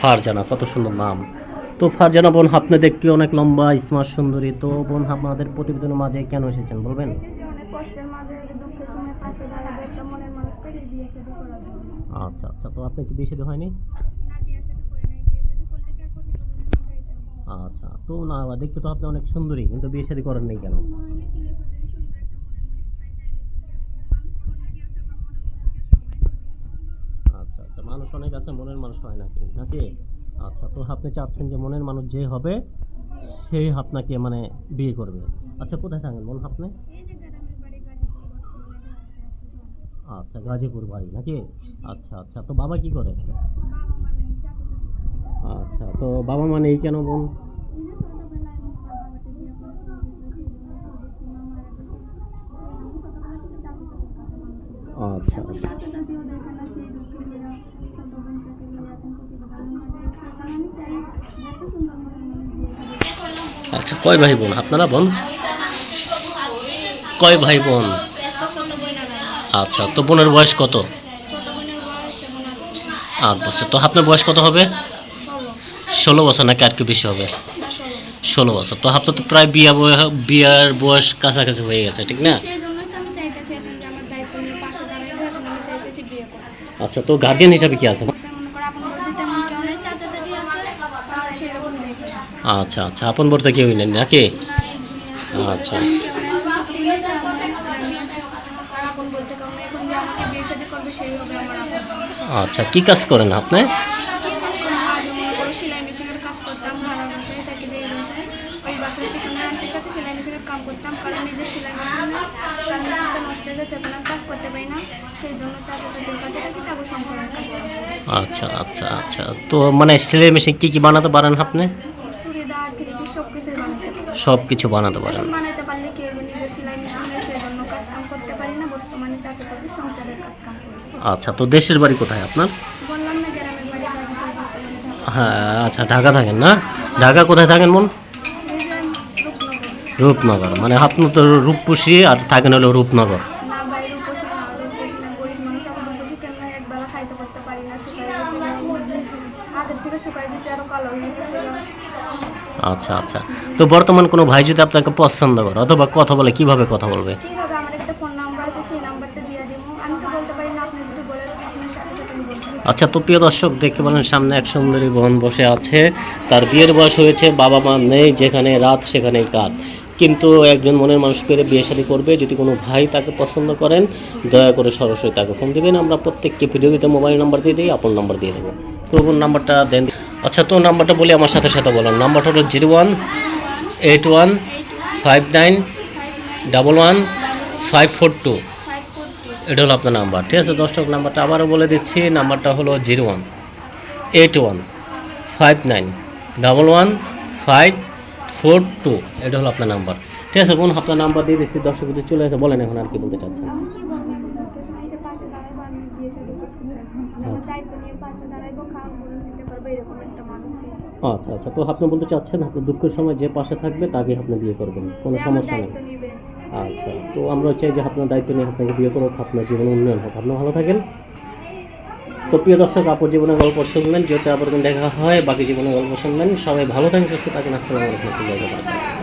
ফারজানা, কত সুন্দর নাম। তো ফারজানা বোন, আপনি দেখতে অনেক লম্বা স্মার্ট সুন্দরী। তো বোন, আপনাদের প্রতিবেদনের মাঝে কেন এসেছেন বলবেন? আচ্ছা আচ্ছা তো আপনি কি বিয়ে শাদী হয়নি? আচ্ছা তো না, দেখতে তো আপনি অনেক সুন্দরী, কিন্তু বিয়ে শাদী করেন নাই কেন মনে কি লেখা যায় সুন্দর একটা মনের মানুষ পাই তাইলে তো মানুষ অনেক আছে সবাই হয় আচ্ছা আচ্ছা মানুষ অনেক আছে, মনের মানুষ হয় নাকি? নাকি? আচ্ছা তো আপনি চাচ্ছেন যে মনের মানুষ যে হবে সেই আপনাকে মানে বিয়ে করবে। আচ্ছা কোথায় থাকেন বোন আপনি? আচ্ছা গাজীপুর বাড়ি নাকি? আচ্ছা আচ্ছা তো বাবা কি করে? মানে আচ্ছা তো বাবা মানে এই কেন বোন আচ্ছা আচ্ছা। আচ্ছা কয় ভাই বোন আপনারা বোন? কয় ভাই বোন আচ্ছা তো বোনের বয়স কত? আট বছর। তো আপনার বয়স কত হবে? ষোলো বছর নাকি আর কি বেশি হবে? ষোলো বছর। তো আপনার তো প্রায় বিয়া বয়- বিয়ার বয়স কাছাকাছি হয়ে গেছে, ঠিক না? আচ্ছা তো গার্জিয়ান হিসাবে কি আছে তেমন করে আপন বলতে তেমন কেউ নেই চাচা দাদি আছে আর সেরকম দেখে আচ্ছা আচ্ছা আপন বলতে কেউই নেই নাকি? আচ্ছা। কেউ আচ্ছা কি কাজ করেন আপনি। আচ্ছা আচ্ছা আচ্ছা। তো মানে সেলাই মেশিন কি কি বানাতে পারেন আপনি চুড়িদার থেকে সব কিছুই বানাতে পারি সব কিছু বানাতে পারেন। এখন পারলে কি হবে নিজের সেলাই মেশিনের সেই কাজ কাম করতে পারি না বর্তমানে চাচা চাচির সংসারের কাজ কাম করি। আচ্ছা তো দেশের বাড়ি কোথায় আপনার? বললাম না গ্রামের বাড়ি গাজীপুর বর্তমানে ঢাকা। হ্যাঁ আচ্ছা ঢাকা থাকেন না? ঢাকা কোথায় থাকেন মন রূপনগর। মানে আপনি তো রূপপুষি আর থাকেন হলো রূপনগর না বাইরে উপসে না উপসে না গরিব মানুষ আমি উপসে কেন একবেলা খাইতে করতে পারি না শুকাই গেছে হাতের থেকে শুকাই দিতে আরও কালো হয়ে গেছে আচ্ছা আচ্ছা। তো বর্তমান কোনো ভাই যদি আপনাকে পছন্দ করে অথবা কথা বলে কীভাবে কথা বলবে? কীভাবে? আমার একটা ফোন নাম্বার আছে সেই নাম্বারটা দিয়ে দিব। আমি তো বলতে পারি না আপনি যদি বলেন আপনার সাথে সাথে আমি বলতে আচ্ছা তো প্রিয় দর্শক দেখতে পেলেন সামনে এক সুন্দরী বোন বসে আছে। তার বিয়ের বয়স হয়েছে বাবা মা নেই যেখানে রাত সেখানেই কাত কিন্তু একজন মনের মানুষ পেরে বিয়ে শাদী করবে যদি কোনো ভাই তাকে পছন্দ করেন দয়া করে সরাসরি তাকে ফোন দিবেন। আমরা প্রত্যেককে ভিডিওতে মোবাইল নাম্বার দিয়ে দিই আপন নাম্বার দিয়ে দেবো। তো ওর নাম্বারটা দেন। আচ্ছা তো নাম্বারটা বলি আমার সাথে সাথে বলেন নাম্বারটা হলো zero one eight one five nine double one five four two. এটা হলো আপনার নাম্বার, ঠিক আছে? দর্শক, নাম্বারটা আবারও বলে দিচ্ছি। নাম্বারটা হলো zero one eight one five nine double one five four two. এটা হলো আপনার নাম্বার, ঠিক আছে? বোন, আপনার নাম্বার দিয়ে দিচ্ছি। দর্শক চলে আসে, বলেন এখন আর কি বলতে চাচ্ছেন আমি কি বলব এই যে পাশে দাঁড়াইবো আমি বিয়ে শাদী করতে পারব আমার দায়িত্ব নিয়ে পাশে দাঁড়াইবো খাওয়ান করে দিতে পারব এরকম একটা মানুষ চাই। আচ্ছা আচ্ছা। তো আপনি বলতে চাচ্ছেন আপনার দুঃখের সময় যে পাশে থাকবে তাকে আপনি বিয়ে করবেন? কোনো সমস্যা নেই? আচ্ছা। তো আমরা চাই যে আপনার দায়িত্ব নিয়ে আপনাকে বিয়ে করুক আপনার জীবন উন্নয়ন হোক। আপনি ভালো থাকেন। তো প্রিয় দর্শক আপুর জীবনের গল্প শুনবেন যেহেতু আবার দেখা হয় বাকি জীবনের গল্প শুনবেন। সবাই ভালো থাকেন সুস্থ থাকেন। আসসালামু আলাইকুম।